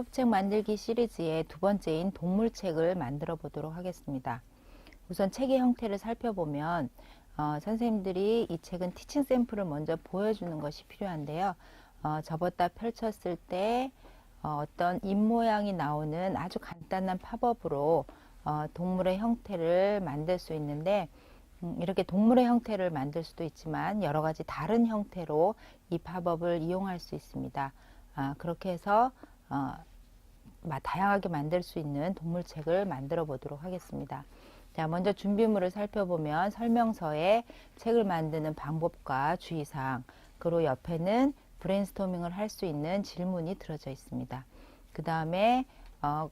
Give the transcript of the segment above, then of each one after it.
팝업책 만들기 시리즈의 두 번째인 동물책을 만들어 보도록 하겠습니다. 우선 책의 형태를 살펴보면 어, 선생님들이 이 책은 티칭 샘플을 먼저 보여주는 것이 필요한데요. 어, 접었다 펼쳤을 때 어, 떤 입모양이 나오는 아주 간단한 팝업으로 어, 동물의 형태를 만들 수 있는데 음, 이렇게 동물의 형태를 만들 수도 있지만 여러 가지 다른 형태로 이 팝업을 이용할 수 있습니다. 아, 그렇게 해서 어, 마- 다양하게 만들 수 있는 동물책을 만들어 보도록 하겠습니다. 자, 먼저 준비물을 살펴보면 설명서에 책을 만드는 방법과 주의사항, 그리고 옆에는 브레인스토밍을 할 수 있는 질문이 들어져 있습니다. 그 다음에 어,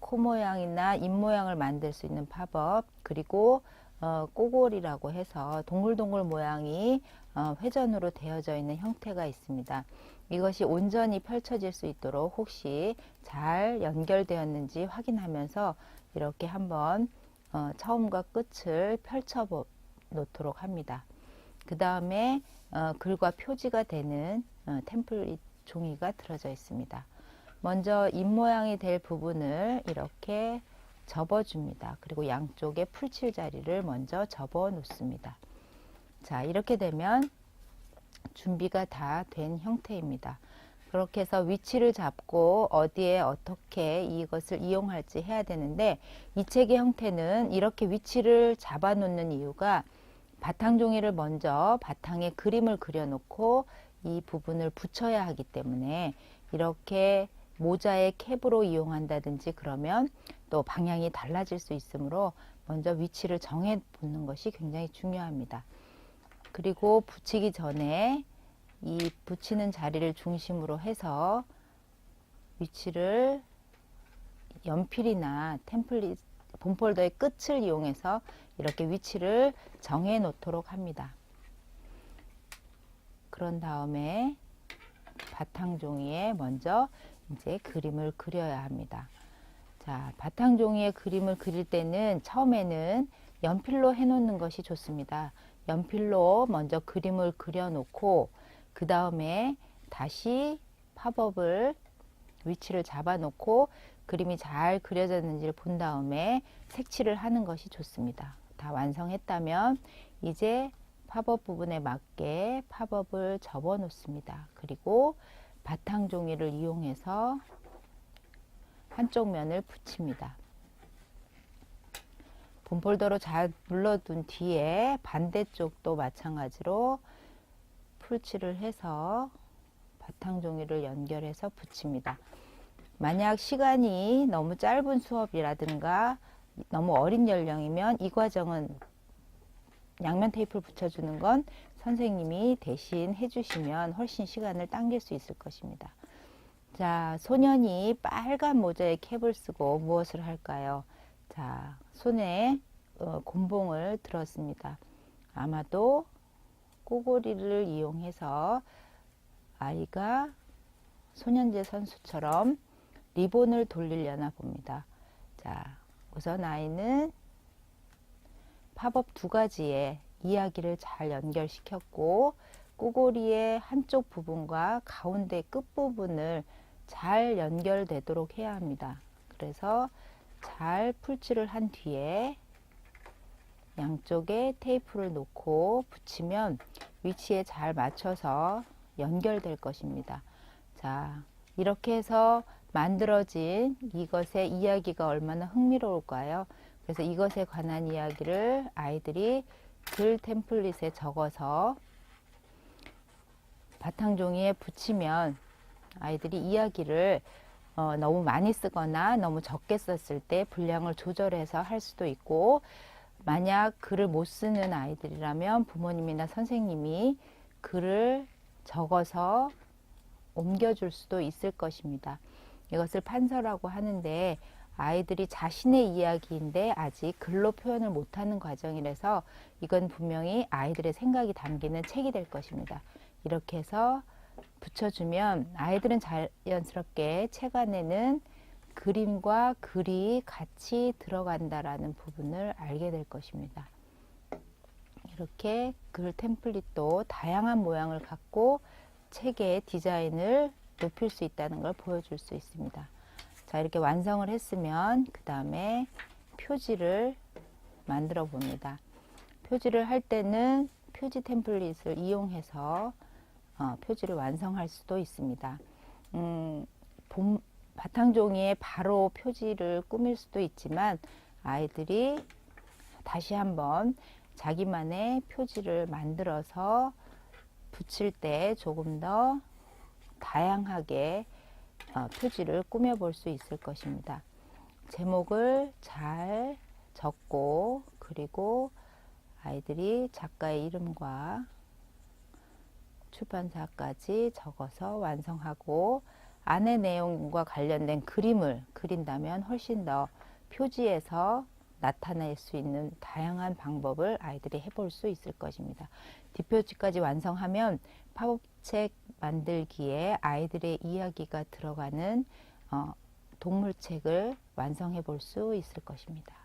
코 모양이나 입 모양을 만들 수 있는 팝업, 그리고 어, 꼬골이라고 해서 동글동글 모양이 어, 회전으로 되어져 있는 형태가 있습니다. 이것이 온전히 펼쳐질 수 있도록 혹시 잘 연결되었는지 확인하면서 이렇게 한번 어, 처음과 끝을 펼쳐 보- 놓도록 합니다. 그 다음에 어, 글과 표지가 되는 어, 템플릿 종이가 들어져 있습니다. 먼저 입 모양이 될 부분을 이렇게 접어줍니다. 그리고 양쪽에 풀칠 자리를 먼저 접어 놓습니다. 자, 이렇게 되면 준비가 다 된 형태입니다. 그렇게 해서 위치를 잡고 어디에 어떻게 이것을 이용할지 해야 되는데 이 책의 형태는 이렇게 위치를 잡아 놓는 이유가 바탕 종이를 먼저 바탕에 그림을 그려 놓고 이 부분을 붙여야 하기 때문에 이렇게 모자의 캡으로 이용한다든지 그러면 또 방향이 달라질 수 있으므로 먼저 위치를 정해 놓는 것이 굉장히 중요합니다. 그리고 붙이기 전에 이 붙이는 자리를 중심으로 해서 위치를 연필이나 템플릿 본폴더의 끝을 이용해서 이렇게 위치를 정해 놓도록 합니다. 그런 다음에 바탕 종이에 먼저 이제 그림을 그려야 합니다. 자, 바탕 종이에 그림을 그릴 때는 처음에는 연필로 해 놓는 것이 좋습니다. 연필로 먼저 그림을 그려 놓고 그 다음에 다시 팝업을 위치를 잡아 놓고 그림이 잘 그려졌는지를 본 다음에 색칠을 하는 것이 좋습니다. 다 완성했다면 이제 팝업 부분에 맞게 팝업을 접어 놓습니다. 그리고 바탕 종이를 이용해서 한쪽 면을 붙입니다. 본폴더로 잘 눌러둔 뒤에 반대쪽도 마찬가지로 풀칠을 해서 바탕 종이를 연결해서 붙입니다. 만약 시간이 너무 짧은 수업이라든가 너무 어린 연령이면 이 과정은 양면 테이프를 붙여주는 건 선생님이 대신 해주시면 훨씬 시간을 당길 수 있을 것입니다. 자, 소년이 빨간 모자에 캡을 쓰고 무엇을 할까요? 자, 손에 어, 곤봉을 들었습니다. 아마도 꼬고리를 이용해서 아이가 소년제 선수처럼 리본을 돌리려나 봅니다. 자, 우선 아이는 팝업 두 가지의 이야기를 잘 연결시켰고 꼬고리의 한쪽 부분과 가운데 끝부분을 잘 연결되도록 해야 합니다. 그래서 잘 풀칠을 한 뒤에 양쪽에 테이프를 놓고 붙이면 위치에 잘 맞춰서 연결될 것입니다. 자, 이렇게 해서 만들어진 이것의 이야기가 얼마나 흥미로울까요? 그래서 이것에 관한 이야기를 아이들이 글 템플릿에 적어서 바탕 종이에 붙이면 아이들이 이야기를 어, 너무 많이 쓰거나 너무 적게 썼을 때 분량을 조절해서 할 수도 있고 만약 글을 못 쓰는 아이들이라면 부모님이나 선생님이 글을 적어서 옮겨줄 수도 있을 것입니다. 이것을 판서라고 하는데 아이들이 자신의 이야기인데 아직 글로 표현을 못하는 과정이라서 이건 분명히 아이들의 생각이 담기는 책이 될 것입니다. 이렇게 해서 붙여주면 아이들은 자연스럽게 책 안에는 그림과 글이 같이 들어간다라는 부분을 알게 될 것입니다. 이렇게 글 템플릿도 다양한 모양을 갖고 책의 디자인을 높일 수 있다는 걸 보여줄 수 있습니다. 자, 이렇게 완성을 했으면 그 다음에 표지를 만들어 봅니다. 표지를 할 때는 표지 템플릿을 이용해서 어, 표지를 완성할 수도 있습니다. 음, 본, 바탕 종이에 바로 표지를 꾸밀 수도 있지만 아이들이 다시 한번 자기만의 표지를 만들어서 붙일 때 조금 더 다양하게 어, 표지를 꾸며 볼 수 있을 것입니다. 제목을 잘 적고 그리고 아이들이 작가의 이름과 출판사까지 적어서 완성하고 안의 내용과 관련된 그림을 그린다면 훨씬 더 표지에서 나타낼 수 있는 다양한 방법을 아이들이 해볼 수 있을 것입니다. 뒷표지까지 완성하면 팝업책 만들기에 아이들의 이야기가 들어가는 어, 동물책을 완성해 볼 수 있을 것입니다.